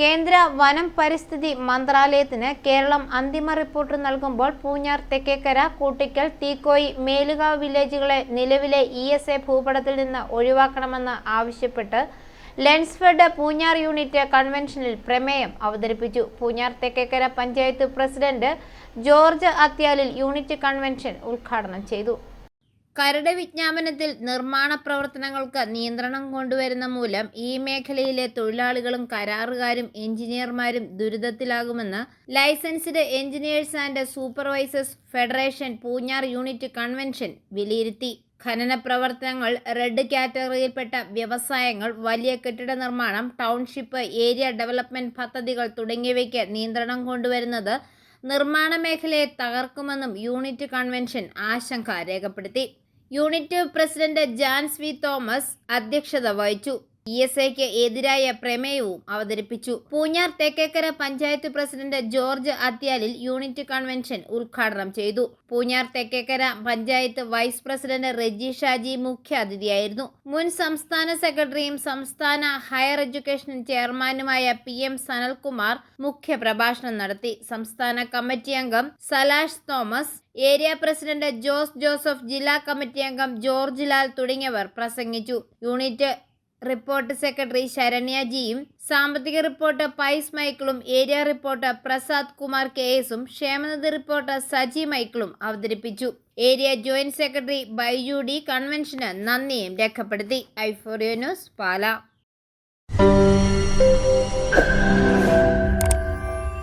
കേന്ദ്ര വനം പരിസ്ഥിതി മന്ത്രാലയത്തിന് കേരളം അന്തിമ റിപ്പോർട്ട് നൽകുമ്പോൾ പൂഞ്ഞാർ തെക്കേക്കര കൂട്ടിക്കൽ തീക്കോയി മേലുകാവ് വില്ലേജുകളെ നിലവിലെ ഇ എസ് എ ഭൂപടത്തിൽ നിന്ന് ഒഴിവാക്കണമെന്ന് ആവശ്യപ്പെട്ട് ലെൻസ്ഫെഡ് പൂഞ്ഞാർ യൂണിറ്റ് കൺവെൻഷനിൽ പ്രമേയം അവതരിപ്പിച്ചു. Poonjar Thekkekkara panchayat president George Athyalil unit convention ഉദ്ഘാടനം ചെയ്തു. കരട് വിജ്ഞാപനത്തിൽ നിർമ്മാണ പ്രവർത്തനങ്ങൾക്ക് നിയന്ത്രണം കൊണ്ടുവരുന്ന മൂലം ഈ മേഖലയിലെ തൊഴിലാളികളും കരാറുകാരും എഞ്ചിനീയർമാരും ദുരിതത്തിലാകുമെന്ന് licensed engineers and supervisors federation Poonjar unit convention വിലയിരുത്തി. ഖനന പ്രവർത്തനങ്ങൾ റെഡ് കാറ്റഗറിയിൽപ്പെട്ട വ്യവസായങ്ങൾ വലിയ കെട്ടിട നിർമ്മാണം ടൗൺഷിപ്പ് ഏരിയ ഡെവലപ്മെന്റ് പദ്ധതികൾ തുടങ്ങിയവയ്ക്ക് നിയന്ത്രണം കൊണ്ടുവരുന്നത് നിർമ്മാണ മേഖലയെ തകർക്കുമെന്നും യൂണിറ്റ് കൺവെൻഷൻ ആശങ്ക രേഖപ്പെടുത്തി. Unit president Jans V Thomas അധ്യക്ഷത വഹിച്ചു ഇ എസ് ഐക്ക് എതിരായ പ്രമേയവും അവതരിപ്പിച്ചു. Poonjar Thekkekkara panchayat president George Athyalil unit convention ഉദ്ഘാടനം ചെയ്തു. പൂഞ്ഞാർ തെക്കേക്കര പഞ്ചായത്ത് വൈസ് പ്രസിഡന്റ് റെജി ഷാജി മുഖ്യാതിഥിയായിരുന്നു. മുൻ സംസ്ഥാന സെക്രട്ടറിയും സംസ്ഥാന ഹയർ എഡ്യൂക്കേഷൻ ചെയർമാനുമായ പി എം സനൽകുമാർ മുഖ്യപ്രഭാഷണം നടത്തി. സംസ്ഥാന കമ്മിറ്റി അംഗം Salash Thomas area president Jose Joseph ജില്ലാ കമ്മിറ്റി അംഗം ജോർജ് ലാൽ തുടങ്ങിയവർ പ്രസംഗിച്ചു. യൂണിറ്റ് റിപ്പോർട്ട് സെക്രട്ടറി ശരണ്യജിയും സാമ്പത്തിക report Pais മൈക്കിളും area report Prasad Kumar K എസും ക്ഷേമനിധി റിപ്പോർട്ട് സജി മൈക്കിളും അവതരിപ്പിച്ചു. Area joint secretary Baiju D കൺവെൻഷന് നന്ദിയും രേഖപ്പെടുത്തി. ഐഫോറിയോ ന്യൂസ് പാല.